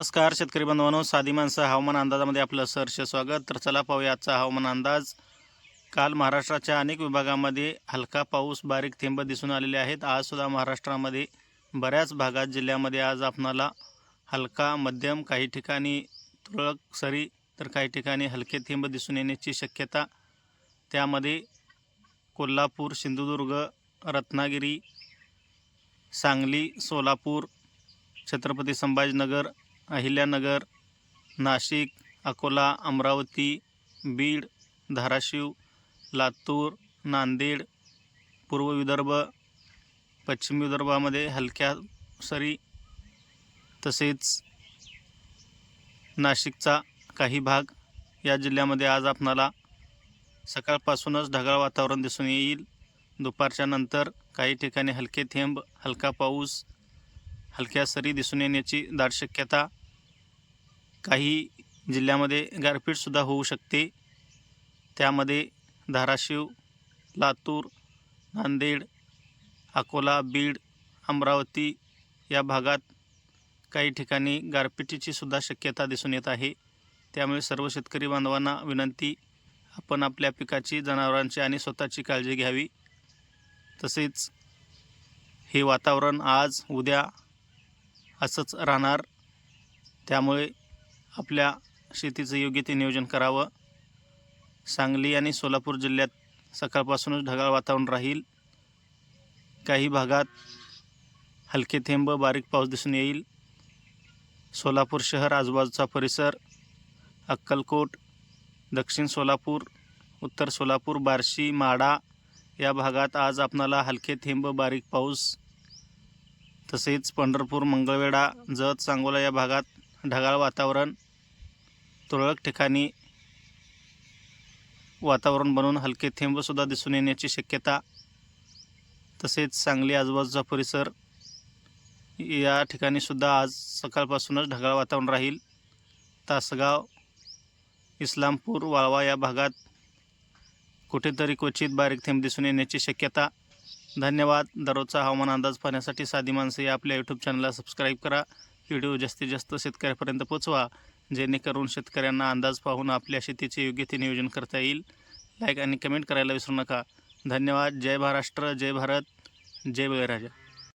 नमस्कार शेतकरी बांधवांनो साधी माणसं हवामान अंदाजामध्ये आपलं सहर्ष स्वागत. तर चला पाहूया आजचा हवामान अंदाज. काल महाराष्ट्राच्या अनेक विभागामध्ये हलका पाऊस बारीक थेंब दिसून आलेले आहेत. आजसुद्धा महाराष्ट्रामध्ये बऱ्याच भागात जिल्ह्यामध्ये आज आपणाला हलका मध्यम काही ठिकाणी तुरळक सरी तर काही ठिकाणी हलके थेंब दिसून येण्याची शक्यता. त्यामध्ये कोल्हापूर सिंधुदुर्ग रत्नागिरी सांगली सोलापूर छत्रपती संभाजीनगर अहिल्यानगर नाशिक अकोला अमरावती बीड धाराशिव लातूर नांदेड पूर्व विदर्भ पश्चिम विदर्भामध्ये हलक्या सरी तसेच नाशिकचा काही भाग या जिल्ह्यामध्ये आज आपणाला सकाळपासूनच ढगाळ वातावरण दिसून येईल. दुपारच्या नंतर काही ठिकाणी हलके थेंब हलका पाऊस हलक्या सरी दिसून येण्याची दाट शक्यता काही जिल्ह्यामध्ये गारपीटसुद्धा होऊ शकते. त्यामध्ये धाराशिव लातूर नांदेड अकोला बीड अमरावती या भागात काही ठिकाणी गारपिटीची सुद्धा शक्यता दिसून येत आहे. त्यामुळे सर्व शेतकरी बांधवांना विनंती आपण आपल्या पिकाची जनावरांची आणि स्वतःची काळजी घ्यावी. तसेच हे वातावरण आज उद्या असंच राहणार. त्यामुळे आपल्या शेतीचं योग्य ते नियोजन करावं. सांगली आणि सोलापूर जिल्ह्यात सकाळपासूनच ढगाळ वातावरण राहील. काही भागात हलके थेंब बारीक पाऊस दिसून येईल. सोलापूर शहर आजूबाजूचा परिसर अक्कलकोट दक्षिण सोलापूर उत्तर सोलापूर बार्शी माडा या भागात आज आपणाला हलके थेंब बारीक पाऊस. तसेच पंढरपूर मंगळवेढा जत सांगोला या भागात ढगाळ वातावरण तुरळक ठिकाणी वातावरण बनून हलके थेंबसुद्धा दिसून येण्याची शक्यता तसेच सांगली आजूबाजूचा परिसर या ठिकाणीसुद्धा आज सकाळपासूनच ढगाळ वातावरण राहील. तासगाव इस्लामपूर वाळवा या भागात कुठेतरी क्वचित बारीक थेंब दिसून येण्याची शक्यता. धन्यवाद. दररोजचा हवामान अंदाज पाहण्यासाठी साधी माणसं या आपल्या यूट्यूब चॅनलला सबस्क्राईब करा. व्हिडिओ जास्तीत जास्त शेतकऱ्यापर्यंत पोचवा जेणेकरून शेतकऱ्यांना अंदाज पाहून आपल्या शेतीचे योग्य ते नियोजन करता येईल. लाईक आणि कमेंट करायला विसरू नका. धन्यवाद. जय महाराष्ट्र जय भारत जय बळीराजा.